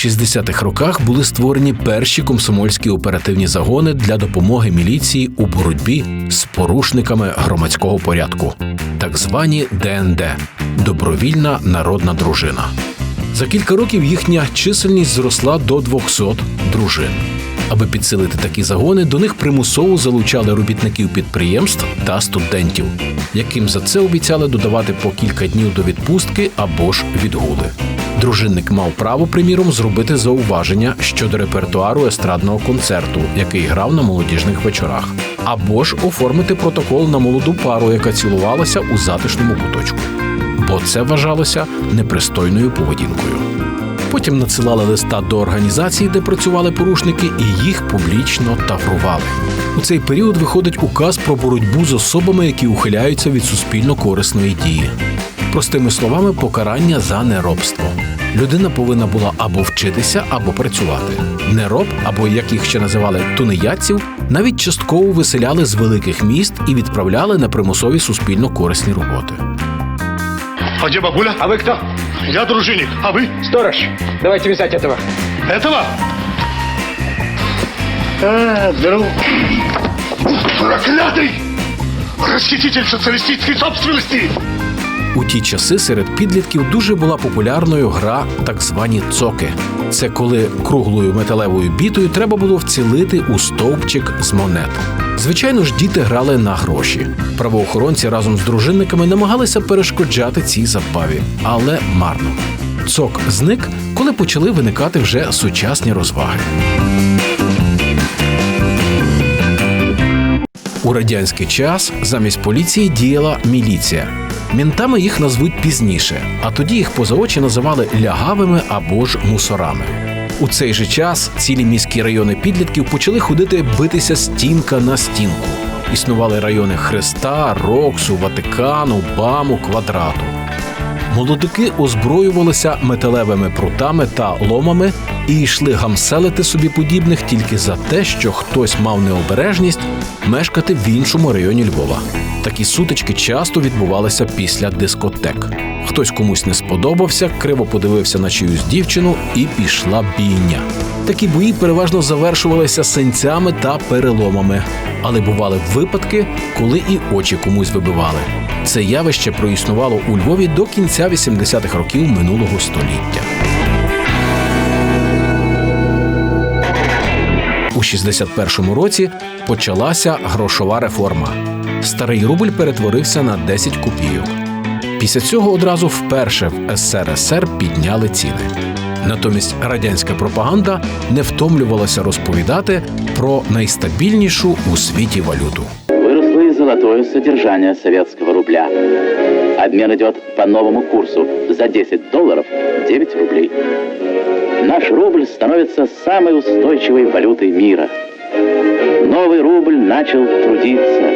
У 60-х роках були створені перші комсомольські оперативні загони для допомоги міліції у боротьбі з порушниками громадського порядку, так звані ДНД добровільна народна дружина. За кілька років їхня чисельність зросла до 200 дружин. Аби підсилити такі загони, до них примусово залучали робітників підприємств та студентів, яким за це обіцяли додавати по кілька днів до відпустки або ж відгули. Дружинник мав право, приміром, зробити зауваження щодо репертуару естрадного концерту, який грав на молодіжних вечорах, або ж оформити протокол на молоду пару, яка цілувалася у затишному куточку. Бо це вважалося непристойною поведінкою. Потім надсилали листа до організації, де працювали порушники, і їх публічно таврували. У цей період виходить указ про боротьбу з особами, які ухиляються від суспільно корисної дії. Простими словами, покарання за неробство Людина повинна була або вчитися, або працювати. Нероб, або як їх ще називали тунеядців, навіть частково виселяли з великих міст і відправляли на примусові суспільно корисні роботи. А где бабуля? А вы кто? Я дружинник. А вы? Сторож. Давайте вязать этого. Этого? А, беру. Проклятый! Расхититель социалистической собственности! У ті часи серед підлітків дуже була популярною гра так звані цоки. Це коли круглою металевою бітою треба було вцілити у стовпчик з монет. Звичайно ж, діти грали на гроші. Правоохоронці разом з дружинниками намагалися перешкоджати цій забаві, але марно. Цок зник, коли почали виникати вже сучасні розваги. У радянський час замість поліції діяла міліція. Мінтами їх назвуть пізніше, а тоді їх поза очі називали лягавими або ж мусорами. У цей же час цілі міські райони підлітків почали ходити битися стінка на стінку. Існували райони Хреста, Роксу, Ватикану, Баму, Квадрату. Молодики озброювалися металевими прутами та ломами і йшли гамселити собі подібних тільки за те, що хтось мав необережність мешкати в іншому районі Львова. Такі сутички часто відбувалися після дискотек. Хтось комусь не сподобався, криво подивився на чиюсь дівчину і пішла бійня. Такі бої переважно завершувалися синцями та переломами, але бували випадки, коли і очі комусь вибивали. Це явище проіснувало у Львові до кінця 80-х років минулого століття. У 61-му році почалася грошова реформа. Старий рубль перетворився на 10 копійок. Після цього одразу вперше в СРСР підняли ціни. Натомість радянська пропаганда не втомлювалася розповідати про найстабільнішу у світі валюту Выросло и золотое содержание советского рубля. Обмен идет по новому курсу. За 10 долларов 9 рублей. Наш рубль становится самой устойчивой валютой мира. Новый рубль начал трудиться.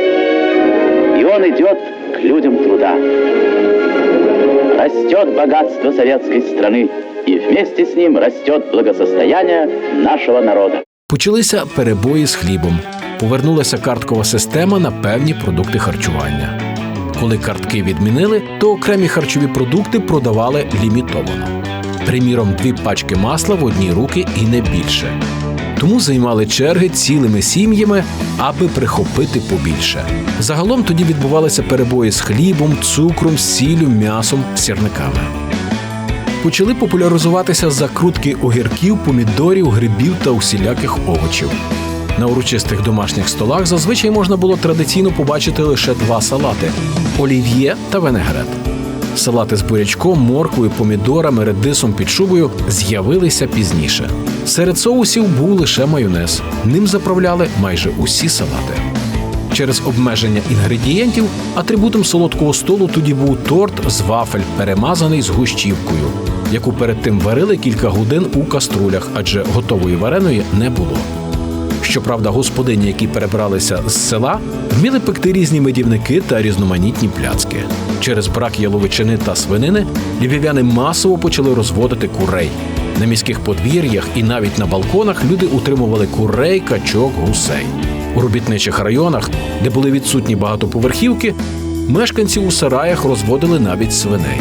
И он идет к людям труда. Растет богатство советской страны. И вместе с ним растет благосостояние нашего народа. Почалися перебої з хлібом. Повернулася карткова система на певні продукти харчування. Коли картки відмінили, то окремі харчові продукти продавали лімітовано. Приміром, дві пачки масла в одні руки і не більше. Тому займали черги цілими сім'ями, аби прихопити побільше. Загалом тоді відбувалися перебої з хлібом, цукром, сіллю, м'ясом, сірниками почали популяризуватися закрутки огірків, помідорів, грибів та усіляких овочів. На урочистих домашніх столах зазвичай можна було традиційно побачити лише два салати олів'є та венегрет. Салати з бурячком, морквою, помідорами, редисом під шубою з'явилися пізніше. Серед соусів був лише майонез. Ним заправляли майже усі салати. Через обмеження інгредієнтів атрибутом солодкого столу тоді був торт з вафель, перемазаний з гущівкою. яку перед тим варили кілька годин у каструлях, адже готової вареної не було. Щоправда, господині, які перебралися з села, вміли пекти різні медівники та різноманітні пляцки. Через брак яловичини та свинини львів'яни масово почали розводити курей. На міських подвір'ях і навіть на балконах люди утримували курей, качок, гусей. У робітничих районах, де були відсутні багатоповерхівки, мешканці у сараях розводили навіть свиней.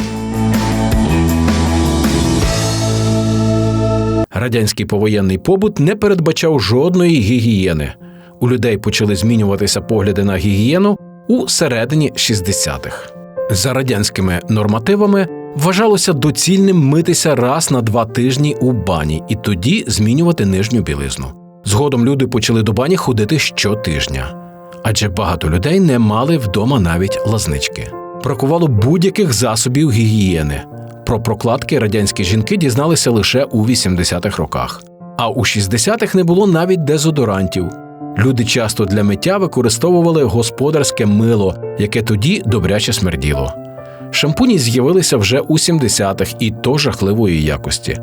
Радянський повоєнний побут не передбачав жодної гігієни. У людей почали змінюватися погляди на гігієну у середині 60-х. За радянськими нормативами вважалося доцільним митися раз на два тижні у бані і тоді змінювати нижню білизну. Згодом люди почали до бані ходити щотижня, адже багато людей не мали вдома навіть лазнички. Бракувало будь-яких засобів гігієни. Про прокладки радянські жінки дізналися лише у 80-х роках. А у 60-х не було навіть дезодорантів. Люди часто для миття використовували господарське мило, яке тоді добряче смерділо. Шампуні з'явилися вже у 70-х і то жахливої якості.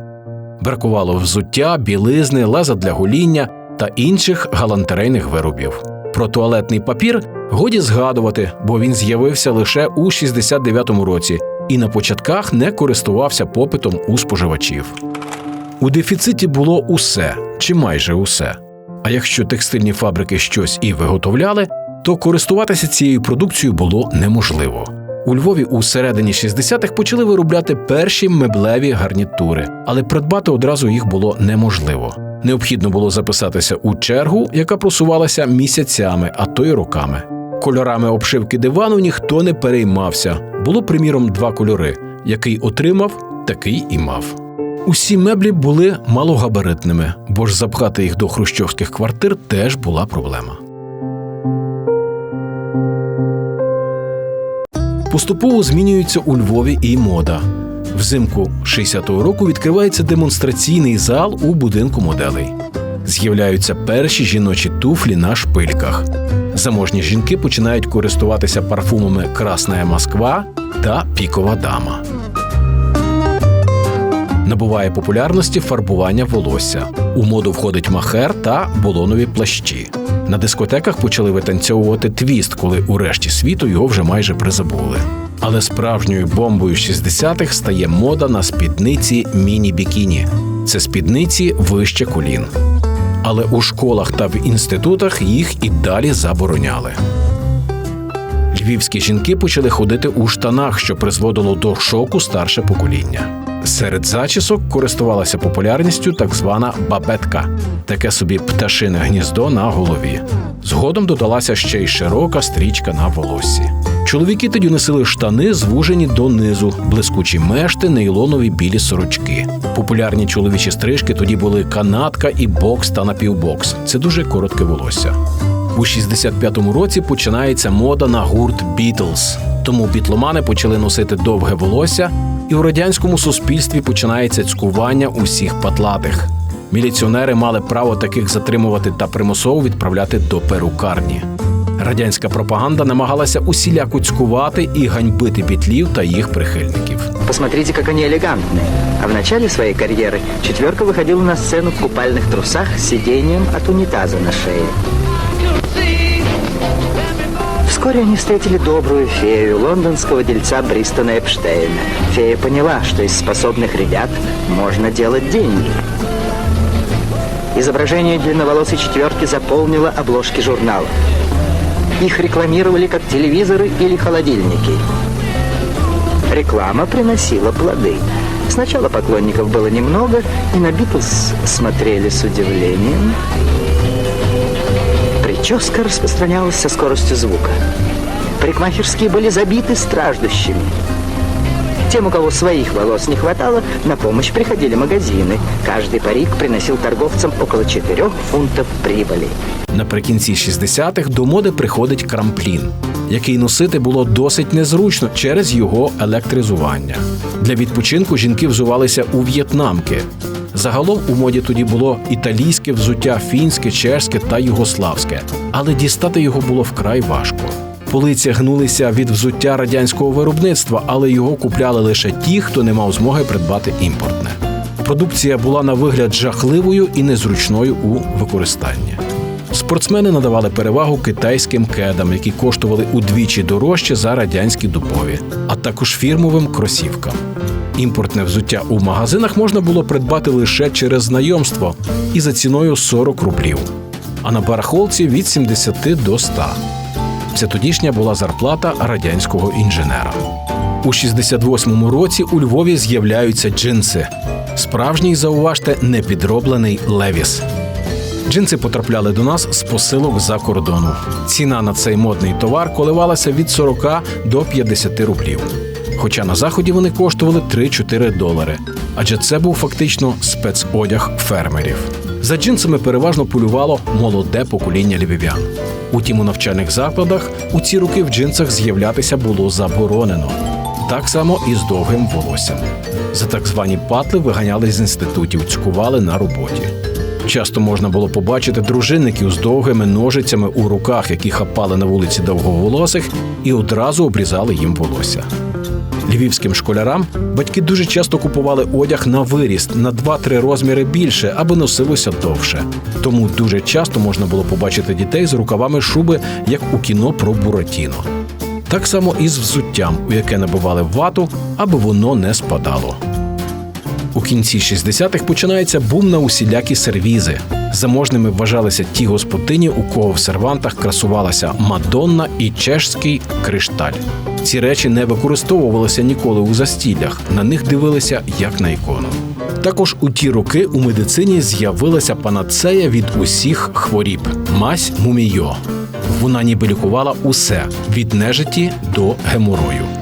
Бракувало взуття, білизни, леза для гоління та інших галантерейних виробів. Про туалетний папір годі згадувати, бо він з'явився лише у 69-му році і на початках не користувався попитом у споживачів. У дефіциті було усе чи майже усе. А якщо текстильні фабрики щось і виготовляли, то користуватися цією продукцією було неможливо. У Львові у середині 60-х почали виробляти перші меблеві гарнітури, але придбати одразу їх було неможливо. Необхідно було записатися у чергу, яка просувалася місяцями, а то й роками. Кольорами обшивки дивану ніхто не переймався. Було, приміром, два кольори: який отримав, такий і мав. Усі меблі були малогабаритними, бо ж запхати їх до хрущовських квартир теж була проблема. Поступово змінюється у Львові і мода. Взимку 60-го року відкривається демонстраційний зал у будинку моделей. З'являються перші жіночі туфлі на шпильках. Заможні жінки починають користуватися парфумами Красная Москва та Пікова дама. Набуває популярності фарбування волосся. У моду входить махер та болонові плащі. На дискотеках почали витанцьовувати твіст, коли у решті світу його вже майже призабули. Але справжньою бомбою 60-х стає мода на спідниці міні-бікіні. Це спідниці вище колін. Але у школах та в інститутах їх і далі забороняли. Львівські жінки почали ходити у штанах, що призводило до шоку старше покоління. Серед зачісок користувалася популярністю так звана бабетка, таке собі пташине гніздо на голові. Згодом додалася ще й широка стрічка на волоссі. Чоловіки тоді носили штани, звужені донизу, блискучі мешти, нейлонові білі сорочки. Популярні чоловічі стрижки тоді були канатка і бокс та напівбокс. Це дуже коротке волосся. У 65-му році починається мода на гурт Бітлз. Тому бітломани почали носити довге волосся, і у радянському суспільстві починається цькування усіх патлатих. Міліціонери мали право таких затримувати та примусово відправляти до перукарні Радянська пропаганда намагалася усіляко цькувати і ганьбити петлів та їх прихильників. Посмотрите, как они элегантны. А в начале своей карьеры четверка выходила на сцену в купальных трусах с сиденьем от унитаза на шее. Вскоре они встретили добрую фею лондонского дельца Бристона Эпштейна. Фея поняла, что из способных ребят можно делать деньги. Изображение длинноволосой четверки заполнило обложки журналов. Их рекламировали как телевизоры или холодильники. Реклама приносила плоды. Сначала поклонников было немного, и на Битлз смотрели с удивлением. Прическа распространялась со скоростью звука. Парикмахерские были забиты страждущими. Тем, у кого своих волос не хватало, на помощь приходили магазины. Каждый парик приносил торговцам около 4 фунтов прибыли. Наприкінці 60-х до моди приходить крамплін, який носити було досить незручно через його електризування. Для відпочинку жінки взувалися у в'єтнамки. Загалом у моді тоді було італійське взуття, фінське, чешське та югославське, але дістати його було вкрай важко. Полиці гнулися від взуття радянського виробництва, але його купляли лише ті, хто не мав змоги придбати імпортне. Продукція була на вигляд жахливою і незручною у використанні. Спортсмени надавали перевагу китайським кедам, які коштували удвічі дорожче за радянські дубові, а також фірмовим кросівкам. Імпортне взуття у магазинах можна було придбати лише через знайомство і за ціною 40 рублів, а на барахолці від 70 до 100. Це тодішня була зарплата радянського інженера. У 68-му році у Львові з'являються джинси. Справжній, зауважте, непідроблений левіс. Джинси потрапляли до нас з посилок за кордону. Ціна на цей модний товар коливалася від 40 до 50 рублів. Хоча на заході вони коштували 3-4 долари, адже це був фактично спецодяг фермерів. За джинсами переважно полювало молоде покоління львів'ян. Утім, у навчальних закладах у ці роки в джинсах з'являтися було заборонено. Так само і з довгим волоссям. За так звані патли виганяли з інститутів, цькували на роботі. Часто можна було побачити дружинників з довгими ножицями у руках, які хапали на вулиці довговолосих і одразу обрізали їм волосся. Львівським школярам батьки дуже часто купували одяг на виріст на 2-3 розміри більше, аби носилося довше. Тому дуже часто можна було побачити дітей з рукавами шуби, як у кіно про Буратіно. Так само і з взуттям, у яке набивали вату, аби воно не спадало. У кінці 60-х починається бум на усілякі сервізи. Заможними вважалися ті господині, у кого в сервантах красувалася Мадонна і чешський кришталь. Ці речі не використовувалися ніколи у застіллях, на них дивилися як на ікону. Також у ті роки у медицині з'явилася панацея від усіх хворіб мазь мумійо. Вона ніби лікувала усе від нежиті до геморою.